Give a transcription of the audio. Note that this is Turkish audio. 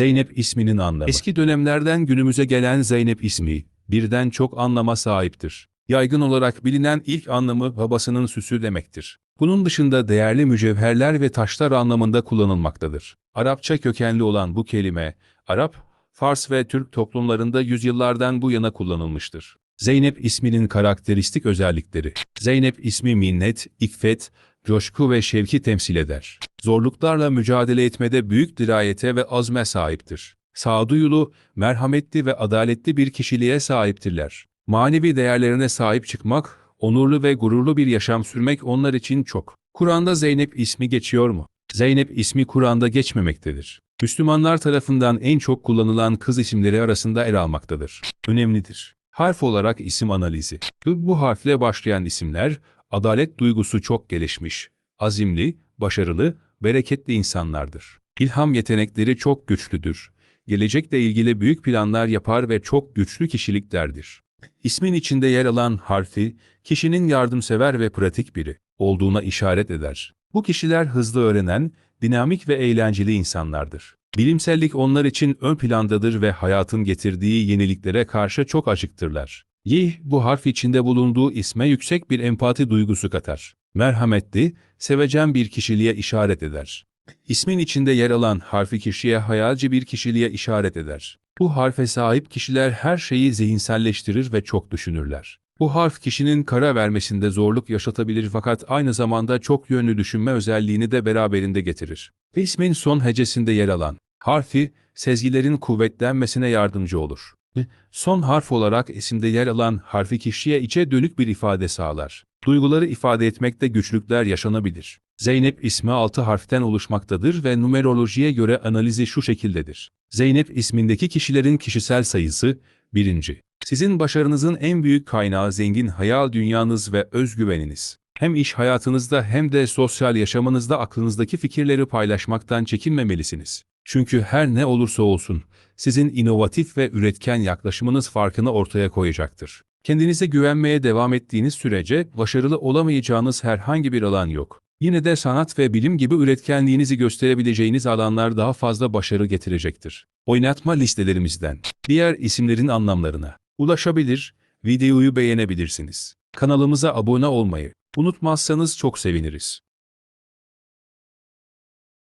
Zeynep isminin anlamı. Eski dönemlerden günümüze gelen Zeynep ismi, birden çok anlama sahiptir. Yaygın olarak bilinen ilk anlamı babasının süsü demektir. Bunun dışında değerli mücevherler ve taşlar anlamında kullanılmaktadır. Arapça kökenli olan bu kelime, Arap, Fars ve Türk toplumlarında yüzyıllardan bu yana kullanılmıştır. Zeynep isminin karakteristik özellikleri. Zeynep ismi minnet, iffet, coşku ve şevki temsil eder. Zorluklarla mücadele etmede büyük dirayete ve azme sahiptir. Sağduyulu, merhametli ve adaletli bir kişiliğe sahiptirler. Manevi değerlerine sahip çıkmak, onurlu ve gururlu bir yaşam sürmek onlar için çok. Kur'an'da Zeynep ismi geçiyor mu? Zeynep ismi Kur'an'da geçmemektedir. Müslümanlar tarafından en çok kullanılan kız isimleri arasında yer almaktadır. Önemlidir. Harf olarak isim analizi. Bu, harfle başlayan isimler, adalet duygusu çok gelişmiş, azimli, başarılı, bereketli insanlardır. İlham yetenekleri çok güçlüdür. Gelecekle ilgili büyük planlar yapar ve çok güçlü kişiliklerdir. İsmin içinde yer alan harfi, kişinin yardımsever ve pratik biri olduğuna işaret eder. Bu kişiler hızlı öğrenen, dinamik ve eğlenceli insanlardır. Bilimsellik onlar için ön plandadır ve hayatın getirdiği yeniliklere karşı çok acıktırlar. Yih, bu harf içinde bulunduğu isme yüksek bir empati duygusu katar. Merhametli, sevecen bir kişiliğe işaret eder. İsmin içinde yer alan harfi kişiye hayalci bir kişiliğe işaret eder. Bu harfe sahip kişiler her şeyi zihinselleştirir ve çok düşünürler. Bu harf kişinin karar vermesinde zorluk yaşatabilir fakat aynı zamanda çok yönlü düşünme özelliğini de beraberinde getirir. İsmin son hecesinde yer alan harfi, sezgilerin kuvvetlenmesine yardımcı olur. Son harf olarak isimde yer alan harfi kişiye içe dönük bir ifade sağlar. Duyguları ifade etmekte güçlükler yaşanabilir. Zeynep ismi 6 harften oluşmaktadır ve numerolojiye göre analizi şu şekildedir. Zeynep ismindeki kişilerin kişisel sayısı 1. Sizin başarınızın en büyük kaynağı zengin hayal dünyanız ve özgüveniniz. Hem iş hayatınızda hem de sosyal yaşamınızda aklınızdaki fikirleri paylaşmaktan çekinmemelisiniz. Çünkü her ne olursa olsun, sizin inovatif ve üretken yaklaşımınız farkını ortaya koyacaktır. Kendinize güvenmeye devam ettiğiniz sürece başarılı olamayacağınız herhangi bir alan yok. Yine de sanat ve bilim gibi üretkenliğinizi gösterebileceğiniz alanlar daha fazla başarı getirecektir. Oynatma listelerimizden diğer isimlerin anlamlarına ulaşabilir, videoyu beğenebilirsiniz. Kanalımıza abone olmayı unutmazsanız çok seviniriz.